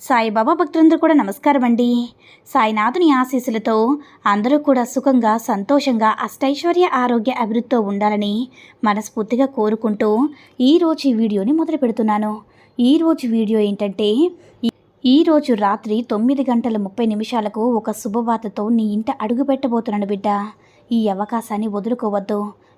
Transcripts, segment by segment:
సాయిబాబా భక్తులందరూ కూడా నమస్కారం అండి సాయినాథుని ఆశీస్సులతో అందరూ కూడా సుఖంగా సంతోషంగా అష్టైశ్వర్య ఆరోగ్య అభివృద్ధితో ఉండాలని మనస్ఫూర్తిగా కోరుకుంటూ ఈరోజు ఈ వీడియోని మొదలు పెడుతున్నాను. ఈరోజు వీడియో ఏంటంటే ఈ- ఈరోజు రాత్రి తొమ్మిది గంటల ముప్పై నిమిషాలకు ఒక శుభవార్తతో నీ ఇంట అడుగు పెట్టబోతున్నాను బిడ్డ. ఈ అవకాశాన్ని వదులుకోవద్దు.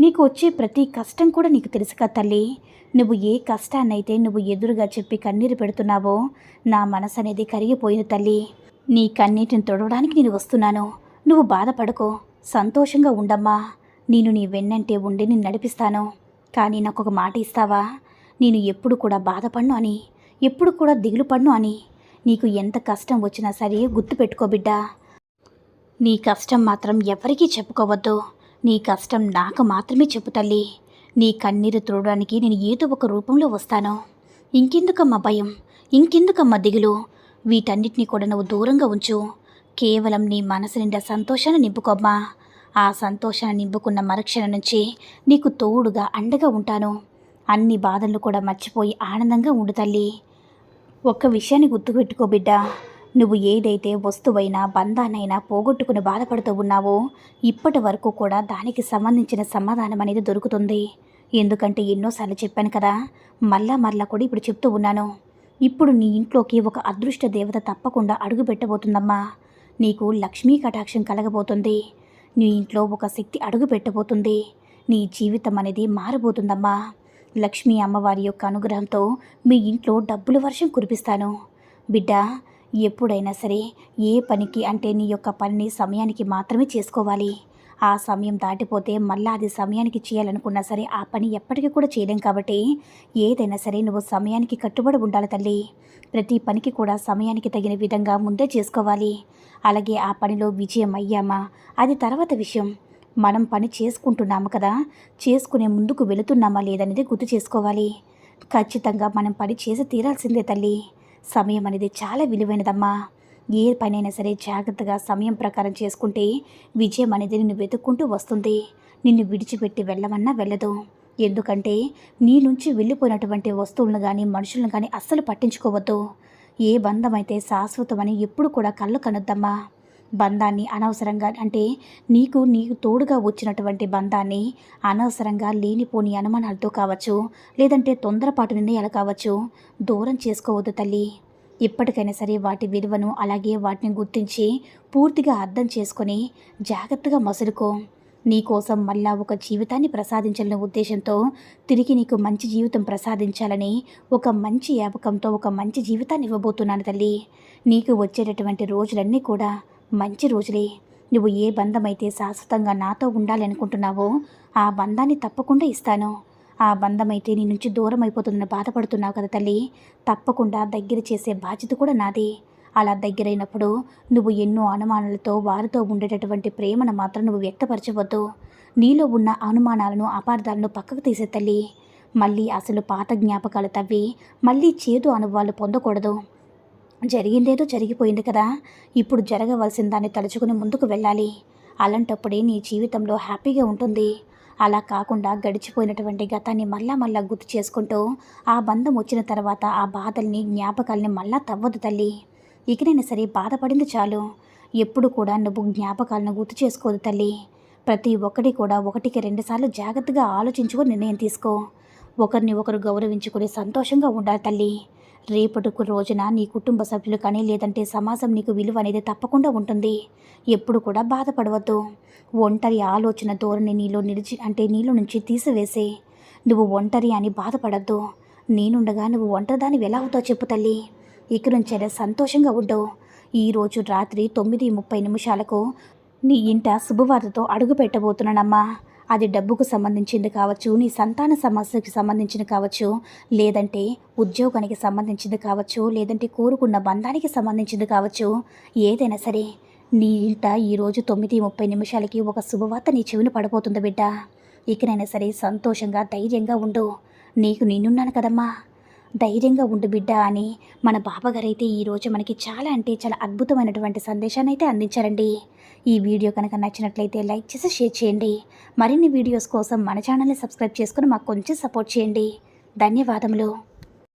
నీకు వచ్చే ప్రతి కష్టం కూడా నీకు తెలుసుగా తల్లి. నువ్వు ఏ కష్టాన్నైతే నువ్వు ఎదురుగా చెప్పి కన్నీరు పెడుతున్నావో నా మనసు అనేది కరిగిపోయిన తల్లి. నీ కన్నీటిని తొడవడానికి నేను వస్తున్నాను. నువ్వు బాధపడకో. సంతోషంగా ఉండమ్మా. నేను నీ వెన్నంటే ఉండి నేను నడిపిస్తాను. కానీ నాకు ఒక మాట ఇస్తావా? నేను ఎప్పుడు కూడా బాధపడ్ను అని ఎప్పుడు కూడా దిగులు పడ్ను అని. నీకు ఎంత కష్టం వచ్చినా సరే గుర్తుపెట్టుకో బిడ్డా. నీ కష్టం మాత్రం ఎవరికీ చెప్పుకోవద్దు. నీ కష్టం నాకు మాత్రమే చెప్పు తల్లి. నీ కన్నీరు తుడడానికి నేను ఏదో ఒక రూపంలో వస్తాను. ఇంకెందుకమ్మా భయం? ఇంకెందుకమ్మా దిగులు? వీటన్నిటినీ కూడా నువ్వు దూరంగా ఉంచు. కేవలం నీ మనసు నిండా సంతోషాన్ని నింపుకోమ్మా. ఆ సంతోషాన్ని నింపుకున్న మరుక్షణం నుంచి నీకు తోడుగా అండగా ఉంటాను. అన్ని బాధలను కూడా మర్చిపోయి ఆనందంగా ఉండు తల్లి. ఒక్క విషయాన్ని గుర్తుపెట్టుకో బిడ్డ. నువ్వు ఏదైతే వస్తువైనా బంధానైనా పోగొట్టుకుని బాధపడుతూ ఉన్నావో ఇప్పటి వరకు కూడా దానికి సంబంధించిన సమాధానం అనేది దొరుకుతుంది. ఎందుకంటే ఎన్నోసార్లు చెప్పాను కదా మళ్ళా మరలా కూడా ఇప్పుడు చెప్తూ ఉన్నాను. ఇప్పుడు నీ ఇంట్లోకి ఒక అదృష్ట దేవత తప్పకుండా అడుగు పెట్టబోతుందమ్మా. నీకు లక్ష్మీ కటాక్షం కలగబోతుంది. నీ ఇంట్లో ఒక శక్తి అడుగు పెట్టబోతుంది. నీ జీవితం అనేది మారబోతుందమ్మా. లక్ష్మీ అమ్మవారి యొక్క అనుగ్రహంతో మీ ఇంట్లో డబ్బుల వర్షం కురిపిస్తాను. బిడ్డ ఎప్పుడైనా సరే ఏ పనికి అంటే నీ యొక్క పనిని సమయానికి మాత్రమే చేసుకోవాలి. ఆ సమయం దాటిపోతే మళ్ళీ అది సమయానికి చేయాలనుకున్నా సరే ఆ పని ఎప్పటికీ కూడా చేయలేం కాబట్టి ఏదైనా సరే నువ్వు సమయానికి కట్టుబడి ఉండాలి తల్లి. ప్రతి పనికి కూడా సమయానికి తగిన విధంగా ముందే చేసుకోవాలి. అలాగే ఆ పనిలో విజయం అయ్యామా? అది తర్వాత విషయం. మనం పని చేసుకుంటున్నాము కదా? చేసుకునే ముందుకు వెళుతున్నామా లేదనేది గుర్తు చేసుకోవాలి. ఖచ్చితంగా మనం పని చేసి తీరాల్సిందే తల్లి. సమయం అనేది చాలా విలువైనదమ్మా. ఏ పనైనా సరే జాగ్రత్తగా సమయం ప్రకారం చేసుకుంటే విజయం అనేది నిన్ను వెతుక్కుంటూ వస్తుంది. నిన్ను విడిచిపెట్టి వెళ్ళమన్నా వెళ్ళదు. ఎందుకంటే నీ నుంచి వెళ్ళిపోయినటువంటి వస్తువులను కానీ మనుషులను కానీ అస్సలు పట్టించుకోవద్దు. ఏ బంధమైతే శాశ్వతమని ఎప్పుడు కూడా కళ్ళు కనొద్దమ్మా. బంధాన్ని అనవసరంగా అంటే నీకు నీకు తోడుగా వచ్చినటువంటి బంధాన్ని అనవసరంగా లేనిపోని అనుమానాలతో కావచ్చు లేదంటే తొందరపాటు నిర్ణయాలు కావచ్చు దూరం చేసుకోవద్దు తల్లి. ఇప్పటికైనా సరే వాటి విలువను అలాగే వాటిని గుర్తించి పూర్తిగా అర్థం చేసుకొని జాగ్రత్తగా మసులుకో. నీకోసం మళ్ళా ఒక జీవితాన్ని ప్రసాదించాలనే ఉద్దేశంతో తిరిగి నీకు మంచి జీవితం ప్రసాదించాలని ఒక మంచి యాపకంతో ఒక మంచి జీవితాన్ని ఇవ్వబోతున్నాను తల్లి. నీకు వచ్చేటటువంటి రోజులన్నీ కూడా మంచి రోజులే. నువ్వు ఏ బంధమైతే శాశ్వతంగా నాతో ఉండాలనుకుంటున్నావో ఆ బంధాన్ని తప్పకుండా ఇస్తాను. ఆ బంధమైతే నీ నుంచి దూరం అయిపోతుందని బాధపడుతున్నావు కదా తల్లి. తప్పకుండా దగ్గర చేసే బాధ్యత కూడా నాది. అలా దగ్గరైనప్పుడు నువ్వు ఎన్నో అనుమానాలతో వారితో ఉండేటటువంటి ప్రేమను మాత్రం నువ్వు వ్యక్తపరచవద్దు. నీలో ఉన్న అనుమానాలను అపార్థాలను పక్కకు తీసే తల్లి. మళ్ళీ అసలు పాత జ్ఞాపకాలు తవ్వి మళ్ళీ చేదు అనుభవాలు పొందకూడదు. జరిగిందేదో జరిగిపోయింది కదా. ఇప్పుడు జరగవలసిన దాన్ని తలుచుకుని ముందుకు వెళ్ళాలి. అలాంటప్పుడే నీ జీవితంలో హ్యాపీగా ఉంటుంది. అలా కాకుండా గడిచిపోయినటువంటి గతాన్ని మళ్ళా మళ్ళా గుర్తు చేసుకుంటూ ఆ బంధం వచ్చిన తర్వాత ఆ బాధల్ని జ్ఞాపకాల్ని మళ్ళా తవ్వదు తల్లి. ఇకనైనా సరే బాధపడింది చాలు. ఎప్పుడు కూడా నువ్వు జ్ఞాపకాలను గుర్తు చేసుకోదు తల్లి. ప్రతి ఒక్కటి కూడా ఒకటికి రెండుసార్లు జాగ్రత్తగా ఆలోచించుకొని నిర్ణయం తీసుకో. ఒకరిని ఒకరు గౌరవించుకుని సంతోషంగా ఉండాలి తల్లి. రేపటికు రోజున నీ కుటుంబ సభ్యులు కానీ లేదంటే సమాజం నీకు విలువ అనేది తప్పకుండా ఉంటుంది. ఎప్పుడు కూడా బాధపడవద్దు. ఒంటరి ఆలోచన ధోరణి నీలో నిలిచి అంటే నీలో నుంచి తీసివేసే. నువ్వు ఒంటరి అని బాధపడద్దు. నేనుండగా నువ్వు ఒంటరిదాని ఎలా అవుతావు చెప్పు తల్లి. ఇక నుంచైనా సంతోషంగా ఉండవు. ఈరోజు రాత్రి తొమ్మిది ముప్పై నిమిషాలకు నీ ఇంట శుభవార్తతో అడుగు పెట్టబోతున్నానమ్మా. అది డబ్బుకు సంబంధించింది కావచ్చు నీ సంతాన సమస్యకి సంబంధించింది కావచ్చు లేదంటే ఉద్యోగానికి సంబంధించింది కావచ్చు లేదంటే కోరుకున్న బంధానికి సంబంధించింది కావచ్చు ఏదైనా సరే నీ ఇంట ఈరోజు తొమ్మిది ముప్పై నిమిషాలకి ఒక శుభవార్త నీ చెవిని పడిపోతుంది బిడ్డ. ఇకనైనా సరే సంతోషంగా ధైర్యంగా ఉండు. నీకు నేనున్నాను కదమ్మా. ధైర్యంగా ఉండు బిడ్డ అని మన బాబాగారు అయితే ఈరోజు మనకి చాలా అంటే చాలా అద్భుతమైనటువంటి సందేశాన్ని అయితే అందించారండి. ఈ వీడియో కనుక నచ్చినట్లయితే లైక్ చేసి షేర్ చేయండి. మరిన్ని వీడియోస్ కోసం మన ఛానల్ని సబ్స్క్రైబ్ చేసుకుని మాకు కొంచెం సపోర్ట్ చేయండి. ధన్యవాదములు.